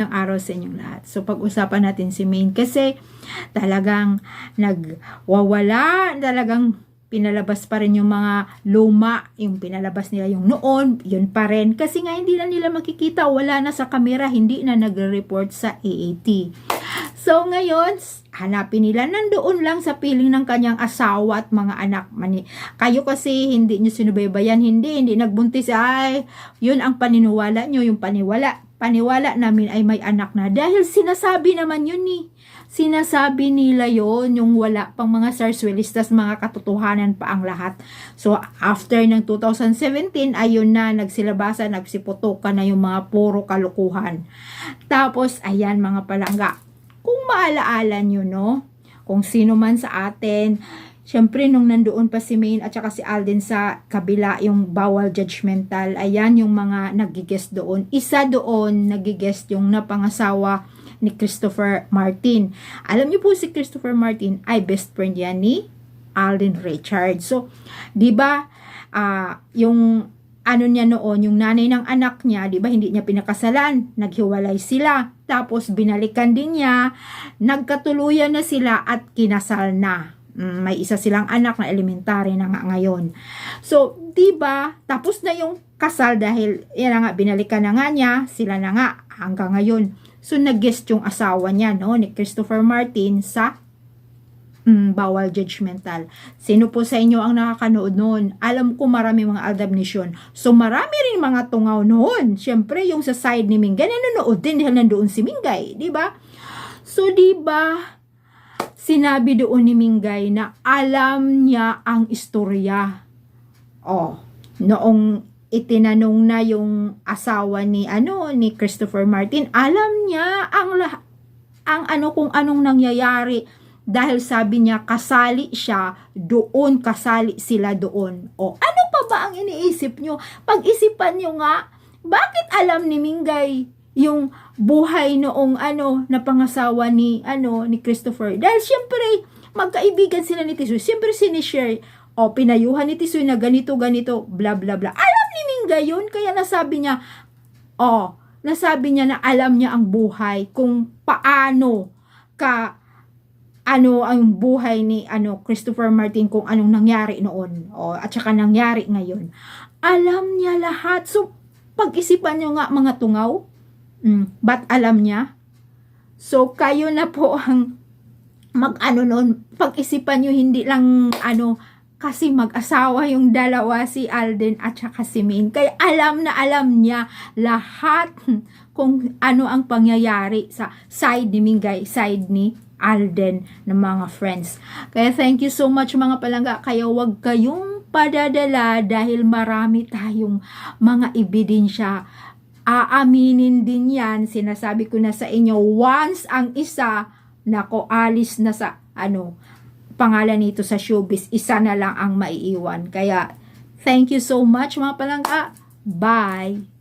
ng araw sa inyong lahat. So, pag-usapan natin si Maine kasi talagang nagwawala, talagang pinalabas pa rin yung mga luma, yung pinalabas nila yung noon, yun pa rin. Kasi nga hindi na nila makikita, wala na sa kamera, hindi na nagre-report sa AAT. So ngayon, hanapin nila nandoon lang sa piling ng kanyang asawa at mga anak. Mani, kayo kasi hindi nyo sinubaybayan, hindi, hindi nagbuntis. Ay, yun ang paniniwala nyo, yung paniwala. Paniwala namin ay may anak na. Dahil sinasabi naman yun ni. Sinasabi nila yon yung wala pang mga sarswilistas, mga katotohanan pa ang lahat. So, after ng 2017, ayun na, nagsilabasa, nagsiputukan na yung mga puro kalukuhan. Tapos, ayan mga palangga, kung maalaala nyo, no? Kung sino man sa atin, Siyempre, nung nandoon pa si Maine at saka si Alden sa kabila, yung bawal judgmental, ayan yung mga nagigest doon. Isa doon, nagigest yung napangasawa ni Christopher Martin. Alam niyo po si Christopher Martin ay best friend yan ni Alden Richard. So, di ba, ah, yung ano niya noon, yung nanay ng anak niya, di ba, hindi niya pinakasalan, naghiwalay sila, tapos binalikan din niya, nagkatuluyan na sila at kinasal na. Mm, may isa silang anak na elementary na nga ngayon. So, 'di ba? Tapos na yung kasal dahil yan nga binalikan na nga niya, sila na nga hanggang ngayon. So, nag-guest yung asawa niya, no, ni Christopher Martin sa mm, bawal judgmental. Sino po sa inyo ang nakakanood noon? Alam ko marami mga aldabnisyon. So, marami rin mga tungaw noon. Siyempre, yung sa side ni Mingay, nanonood din dahil nandoon si Mingay, di ba? So, di ba, sinabi doon ni Mingay na alam niya ang istorya. Oh, noong itinanong na yung asawa ni ano ni Christopher Martin, alam niya ang lah- ang ano kung anong nangyayari dahil sabi niya kasali siya doon, kasali sila doon. O ano pa ba ang iniisip nyo? Pag-isipan nyo nga, bakit alam ni Mingay yung buhay noong ano na pangasawa ni ano ni Christopher. Dahil syempre magkaibigan sila ni Tisoy syempre sinishare o pinayuhan ni Tisoy na ganito ganito bla bla bla. Alam ni Mingga yun kaya nasabi niya oh nasabi niya na alam niya ang buhay kung paano ka ano ang buhay ni ano Christopher Martin kung anong nangyari noon. O at saka nangyari ngayon. Alam niya lahat. So pag-isipan niyo nga mga tungaw Mm, ba't alam niya? So, kayo na po ang mag-ano noon, pag-isipan nyo hindi lang ano, kasi mag-asawa yung dalawa si Alden at saka si Min. Kaya alam na alam niya lahat kung ano ang pangyayari sa side ni Mingay, side ni Alden ng mga friends. Kaya thank you so much mga palangga. Kaya wag kayong padadala dahil marami tayong mga ebidensya aaminin din yan, sinasabi ko na sa inyo, once ang isa, nako, alis na sa, ano, pangalan nito sa showbiz, isa na lang ang maiiwan. Kaya, thank you so much mga palangka. Bye!